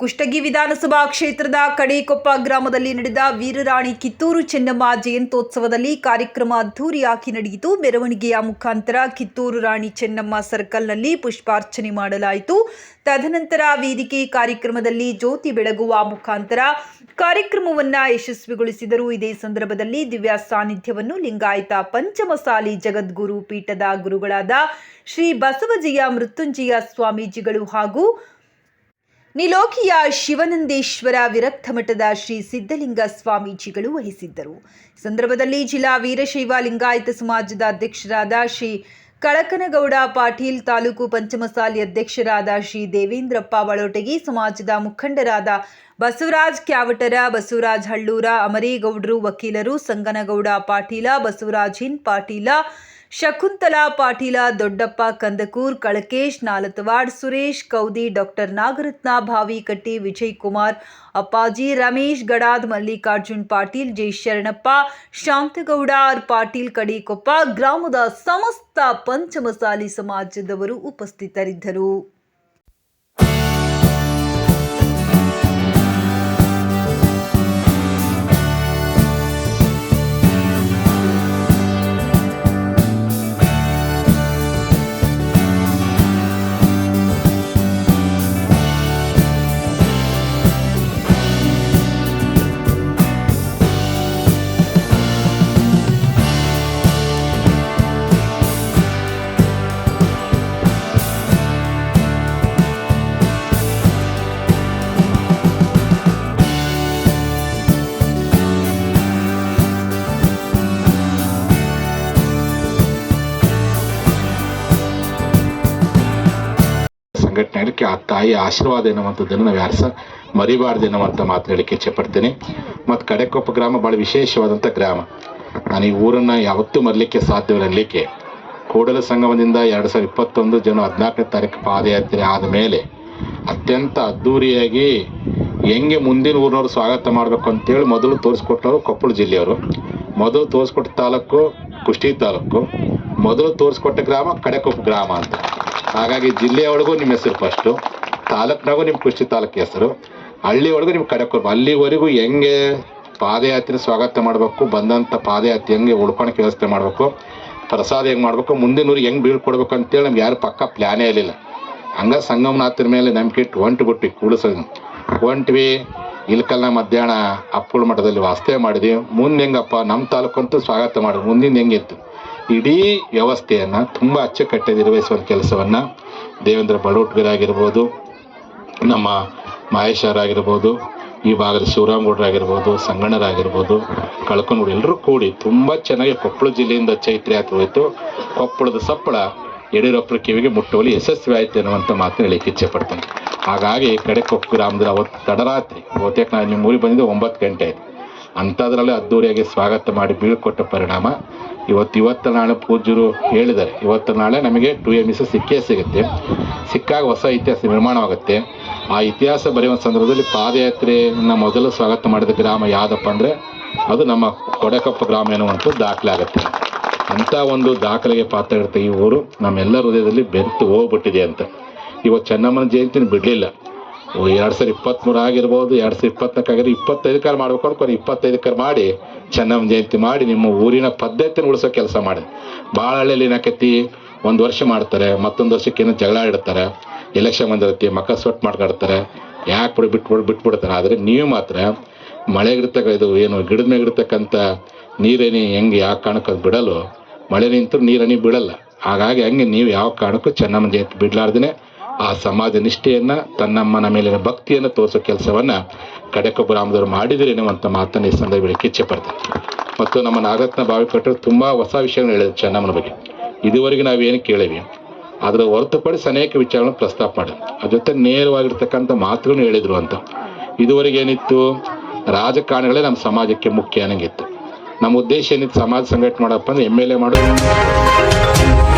ಕುಷ್ಟಗಿ ವಿಧಾನಸಭಾ ಕ್ಷೇತ್ರದ ಕಡೇಕೊಪ್ಪ ಗ್ರಾಮದಲ್ಲಿ ನಡೆದ ವೀರರಾಣಿ ಕಿತ್ತೂರು ಚೆನ್ನಮ್ಮ ಜಯಂತ್ಯೋತ್ಸವದಲ್ಲಿ ಕಾರ್ಯಕ್ರಮ ಅದ್ದೂರಿಯಾಗಿ ನಡೆಯಿತು. ಮೆರವಣಿಗೆಯ ಮುಖಾಂತರ ಕಿತ್ತೂರು ರಾಣಿ ಚೆನ್ನಮ್ಮ ಸರ್ಕಲ್ನಲ್ಲಿ ಪುಷ್ಪಾರ್ಚನೆ ಮಾಡಲಾಯಿತು. ತದನಂತರ ವೇದಿಕೆ ಕಾರ್ಯಕ್ರಮದಲ್ಲಿ ಜ್ಯೋತಿ ಬೆಳಗುವ ಮುಖಾಂತರ ಕಾರ್ಯಕ್ರಮವನ್ನು ಯಶಸ್ವಿಗೊಳಿಸಿದರು. ಇದೇ ಸಂದರ್ಭದಲ್ಲಿ ದಿವ್ಯ ಸಾನ್ನಿಧ್ಯವನ್ನು ಲಿಂಗಾಯತ ಪಂಚಮಸಾಲಿ ಜಗದ್ಗುರು ಪೀಠದ ಗುರುಗಳಾದ ಶ್ರೀ ಬಸವಜಯ ಮೃತ್ಯುಂಜಯ ಸ್ವಾಮೀಜಿಗಳು ಹಾಗೂ ನಿಲೋಕಿಯ ಶಿವನಂದೇಶ್ವರ ವಿರಕ್ತ ಮಠದ ಶ್ರೀ ಸಿದ್ಧಲಿಂಗ ಸ್ವಾಮೀಜಿಗಳು ವಹಿಸಿದ್ದರು. ಸಂದರ್ಭದಲ್ಲಿ ಜಿಲ್ಲಾ ವೀರಶೈವ ಲಿಂಗಾಯತ ಸಮಾಜದ ಅಧ್ಯಕ್ಷರಾದ ಶ್ರೀ ಕಳಕನಗೌಡ ಪಾಟೀಲ್, ತಾಲೂಕು ಪಂಚಮಸಾಲಿ ಅಧ್ಯಕ್ಷರಾದ ಶ್ರೀ ದೇವೇಂದ್ರಪ್ಪ ಬಳೋಟಗಿ ಸಮಾಜದ ಮುಖಂಡರಾದ ಬಸವರಾಜ್ ಕ್ಯಾವಟರ, ಬಸವರಾಜ್ ಹಳ್ಳೂರ, ಅಮರೇಗೌಡರು ವಕೀಲರು, ಸಂಗನಗೌಡ ಪಾಟೀಲ, ಬಸವರಾಜ್ ಹಿನ್ ಪಾಟೀಲ ಶಕುಂತಲಾ ಪಾಟೀಲ, ದೊಡ್ಡಪ್ಪ ಕಂದಕೂರ್, ಕಳಕೇಶ್ ನಾಲತವಾಡ್ ಸುರೇಶ್ ಕೌದಿ, ಡಾಕ್ಟರ್ ನಾಗರತ್ನ ಭಾವಿಕಟ್ಟಿ ವಿಜಯ್ ಕುಮಾರ್, ಅಪ್ಪಾಜಿ ರಮೇಶ್ ಗಡಾದ್, ಮಲ್ಲಿಕಾರ್ಜುನ್ ಪಾಟೀಲ್, ಜೈ ಶರಣಪ್ಪ, ಶಾಂತಗೌಡ, ಆರ್ ಪಾಟೀಲ್, ಕಡಿಕೊಪ್ಪ, ಗ್ರಾಮದ ಸಮಸ್ತ ಪಂಚಮಸಾಲಿ ಸಮಾಜದವರು ಉಪಸ್ಥಿತರಿದ್ದರು. ಸಂಘಟನೆಗೆ ಆ ತಾಯಿಯ ಆಶೀರ್ವಾದ ಎನ್ನುವಂಥದ್ದನ್ನು ನಾವು ಯಾರು ಸಹ ಮರಿಬಾರ್ದು ಎನ್ನುವಂಥ ಮಾತು ಹೇಳಿಕ್ಕೆ ಇಚ್ಛೆಪಡ್ತೀನಿ ಮತ್ತು ಕಡೆಕೊಪ್ಪ ಗ್ರಾಮ ಭಾಳ ವಿಶೇಷವಾದಂಥ ಗ್ರಾಮ. ನಾನು ಈ ಊರನ್ನು ಯಾವತ್ತೂ ಮರಲಿಕ್ಕೆ ಸಾಧ್ಯವಿಲ್ಲ ಅನ್ನಲಿಕ್ಕೆ ಕೂಡಲ ಸಂಗಮದಿಂದ ಎರಡು ಸಾವಿರದ ಇಪ್ಪತ್ತೊಂದು ಜನ ಹದಿನಾಲ್ಕನೇ ತಾರೀಕು ಪಾದಯಾತ್ರೆ ಆದ ಮೇಲೆ ಅತ್ಯಂತ ಅದ್ಧೂರಿಯಾಗಿ ಹೆಂಗೆ ಮುಂದಿನ ಊರಿನವ್ರು ಸ್ವಾಗತ ಮಾಡಬೇಕು ಅಂತೇಳಿ ಮೊದಲು ತೋರಿಸ್ಕೊಟ್ಟವರು ಕೊಪ್ಪಳ ಜಿಲ್ಲೆಯವರು. ಮೊದಲು ತೋರಿಸ್ಕೊಟ್ಟ ತಾಲೂಕು ಕುಷ್ಟಿ ತಾಲೂಕು. ಮೊದಲು ತೋರಿಸ್ಕೊಟ್ಟ ಗ್ರಾಮ ಕಡೆಕೊಪ್ಪ ಗ್ರಾಮ ಅಂತ. ಹಾಗಾಗಿ ಜಿಲ್ಲೆಯೊಳಗೂ ನಿಮ್ಮ ಹೆಸರು ಫಸ್ಟು ತಾಲೂಕ್ನಾಗೂ ನಿಮ್ಮ ಕುಷ್ಟಿ ತಾಲೂಕು ಹೆಸರು. ಹಳ್ಳಿ ಒಳಗೂ ನಿಮ್ಮ ಕೊಡ್ಬೇಕು. ಅಲ್ಲಿವರೆಗೂ ಹೆಂಗೆ ಪಾದಯಾತ್ರೆ ಸ್ವಾಗತ ಮಾಡಬೇಕು ಬಂದಂಥ ಪಾದಯಾತ್ರೆ ಹೆಂಗೆ ಉಳ್ಕೊಳಕ್ಕೆ ವ್ಯವಸ್ಥೆ ಮಾಡಬೇಕು, ಪ್ರಸಾದ ಹೆಂಗೆ ಮಾಡಬೇಕು ಮುಂದಿನವ್ರಿಗೆ ಹೆಂಗೆ ಬೀಳ್ಕೊಡ್ಬೇಕು ಅಂತೇಳಿ ನಮ್ಗೆ ಯಾರು ಪಕ್ಕ ಪ್ಲ್ಯಾನೇ ಇರಲಿಲ್ಲ. ಹಂಗ ಸಂಗಮನಾಥರ ಮೇಲೆ ನಂಬಿಕೆ ಇಟ್ಟು ಹೊಂಟು ಬಿಟ್ಟು ಕೂಡಿಸೋದು ಹೊಂಟ್ವಿ ಇಲ್ಕಲ್ನ ಮಧ್ಯಾಹ್ನ ಅಪ್ಪುಳ ಮಠದಲ್ಲಿ ವಾಸ್ತವ್ಯ ಮಾಡಿದ್ವಿ. ಮುಂದೆ ಹೆಂಗಪ್ಪ ನಮ್ಮ ತಾಲೂಕಂತೂ ಸ್ವಾಗತ ಮಾಡಿದ್ವಿ ಮುಂದಿನ ಹೆಂಗಿತ್ತು ಇಡೀ ವ್ಯವಸ್ಥೆಯನ್ನು ತುಂಬ ಅಚ್ಚುಕಟ್ಟೆ ನಿರ್ವಹಿಸುವ ಕೆಲಸವನ್ನು ದೇವೇಂದ್ರ ಬಡೋಟ್ಗರಾಗಿರ್ಬೋದು ನಮ್ಮ ಮಹೇಶರಾಗಿರ್ಬೋದು ಈ ಭಾಗದ ಶಿವರಾಮಗೌಡರಾಗಿರ್ಬೋದು ಸಂಗಣ್ಣರಾಗಿರ್ಬೋದು ಕಳ್ಕೊಂಡು ಎಲ್ಲರೂ ಕೂಡಿ ತುಂಬ ಚೆನ್ನಾಗಿ ಕೊಪ್ಪಳ ಜಿಲ್ಲೆಯಿಂದ ಚೈತ್ರ ಯಾತ್ರೆ ಹೋಯಿತು. ಕೊಪ್ಪಳದ ಸಪ್ಪಳ ಯಡಿಯೂರಪ್ಪರ ಕಿವಿಗೆ ಮುಟ್ಟುವಲ್ಲಿ ಯಶಸ್ವಿ ಆಯಿತು ಅನ್ನುವಂಥ ಮಾತು ಹೇಳಿಕ್ಕೆ ಇಚ್ಛೆ ಪಡ್ತೇನೆ. ಹಾಗಾಗಿ ಕಡೆ ಕೊಪ್ಪು ಗ್ರಾಮದಲ್ಲಿ ಅವತ್ತು ತಡರಾತ್ರಿ, ಬಹುತೇಕ ನಾನು ನಿಮ್ಮ ಊರಿಗೆ ಬಂದಿದ್ದು ಒಂಬತ್ತು ಗಂಟೆ ಆಯಿತು. ಅಂಥದ್ರಲ್ಲೇ ಅದ್ದೂರಿಯಾಗಿ ಸ್ವಾಗತ ಮಾಡಿ ಬೀಳ್ಕೊಟ್ಟ ಪರಿಣಾಮ. ಇವತ್ತು ಇವತ್ತು ನಾಳೆ ಪೂಜ್ಯರು ಹೇಳಿದ್ದಾರೆ. ಇವತ್ತು ನಾಳೆ ನಮಗೆ ಟು ಎಂ ಇಸು ಸಿಕ್ಕೇ ಸಿಗುತ್ತೆ. ಸಿಕ್ಕಾಗ ಹೊಸ ಇತಿಹಾಸ ನಿರ್ಮಾಣವಾಗುತ್ತೆ. ಆ ಇತಿಹಾಸ ಬರೆಯುವ ಸಂದರ್ಭದಲ್ಲಿ ಪಾದಯಾತ್ರೆಯನ್ನು ಮೊದಲು ಸ್ವಾಗತ ಮಾಡಿದ ಗ್ರಾಮ ಯಾವುದಪ್ಪ ಅಂದರೆ ಅದು ನಮ್ಮ ಕೊಡಕಪ್ಪ ಗ್ರಾಮ ಎನ್ನುವಂಥದ್ದು ದಾಖಲೆ ಆಗುತ್ತೆ. ಅಂಥ ಒಂದು ದಾಖಲೆಗೆ ಪಾತ್ರ ಇರುತ್ತೆ ಈ ಊರು. ನಮ್ಮೆಲ್ಲ ಹೃದಯದಲ್ಲಿ ಬೆಂತು ಹೋಗ್ಬಿಟ್ಟಿದೆ ಅಂತ. ಇವತ್ತು ಚೆನ್ನಮ್ಮನ ಜಯಂತಿನ ಬಿಡಲಿಲ್ಲ. ಎರಡು ಸಾವಿರ ಇಪ್ಪತ್ತ್ಮೂರು ಆಗಿರ್ಬೋದು, ಎರಡು ಸಾವಿರ ಇಪ್ಪತ್ನಾಲ್ಕು ಆಗಿರೋ ಇಪ್ಪತ್ತೈದಕ್ಕಾರ ಮಾಡ್ಬೇಕು ಅನ್ಕೊಂಡು ಇಪ್ಪತ್ತೈದಕ್ಕಾರ ಮಾಡಿ, ಚೆನ್ನಮ್ಮ ಜಯಂತಿ ಮಾಡಿ, ನಿಮ್ಮ ಊರಿನ ಪದ್ಧತಿನ ಉಳಿಸೋ ಕೆಲಸ ಮಾಡಿ. ಭಾಳ ಹಳ್ಳಿಯಲ್ಲಿ ಏನಾಕೈತಿ ಒಂದು ವರ್ಷ ಮಾಡ್ತಾರೆ, ಮತ್ತೊಂದು ವರ್ಷಕ್ಕೆ ಜಗಳ ಇಡ್ತಾರೆ ಎಲೆಕ್ಷನ್ ಬಂದಿರುತ್ತೆ ಮಕ್ಕ ಸೊಟ್ಟು ಮಾಡ್ಕೊಡ್ತಾರೆ, ಯಾಕೆ ಬಿಡು ಬಿಟ್ಬಿಡು ಬಿಟ್ಬಿಡ್ತಾರೆ. ಆದರೆ ನೀವು ಮಾತ್ರ ಮಳೆಗಿರ್ತಕ್ಕ ಇದು ಏನು, ಗಿಡದ ಮೇಲೆ ಇರ್ತಕ್ಕಂಥ ನೀರೇನಿ ಹೆಂಗೆ ಯಾವ ಕಾರಣಕ್ಕೆ ಅದು ಬಿಡಲು ಮಳೆ ನಿಂತರೂ ನೀರನಿ ಬಿಡಲ್ಲ ಹಾಗಾಗಿ ಹಂಗೆ ನೀವು ಯಾವ ಕಾರಣಕ್ಕೂ ಚೆನ್ನಮ್ಮ ಜಯಂತಿ ಬಿಡಲಾರ್ದೇ ಆ ಸಮಾಜ ನಿಷ್ಠೆಯನ್ನು, ತನ್ನಮ್ಮನ ಮೇಲಿನ ಭಕ್ತಿಯನ್ನು ತೋರಿಸೋ ಕೆಲಸವನ್ನು ಕಡೆಕೊಬ್ಬ ರಾಮದವರು ಮಾಡಿದರೆ ಎನ್ನುವಂಥ ಮಾತನ್ನು ಈ ಸಂದರ್ಭದಲ್ಲಿ ಕಿಚ್ಚೆ ಪಡ್ತಾರೆ ಮತ್ತು ನಮ್ಮ ನಾಗರತ್ನ ಬಾವಿಕಟ್ಟರು ತುಂಬ ಹೊಸ ವಿಷಯಗಳು ಹೇಳಿದ್ರು ಚೆನ್ನಮ್ಮನ ಬಗ್ಗೆ. ಇದುವರೆಗೆ ನಾವೇನು ಕೇಳೀವಿ? ಅದರ ಹೊರತುಪಡಿಸಿ ಅನೇಕ ವಿಚಾರಗಳನ್ನು ಪ್ರಸ್ತಾಪ ಮಾಡಿದ್ರು. ಅದ್ರ ಜೊತೆ ನೇರವಾಗಿರ್ತಕ್ಕಂಥ ಮಾತುಗಳನ್ನು ಹೇಳಿದರು ಅಂತ. ಇದುವರೆಗೆ ಏನಿತ್ತು? ರಾಜಕಾರಣಿಗಳೇ ನಮ್ಮ ಸಮಾಜಕ್ಕೆ ಮುಖ್ಯ ಅನ್ನಂಗಿತ್ತು. ನಮ್ಮ ಉದ್ದೇಶ ಏನಿತ್ತು? ಸಮಾಜ ಸಂಘಟನೆ ಮಾಡಪ್ಪ ಅಂದ್ರೆ ಎಂ ಎಲ್ ಎ ಮಾಡೋದು.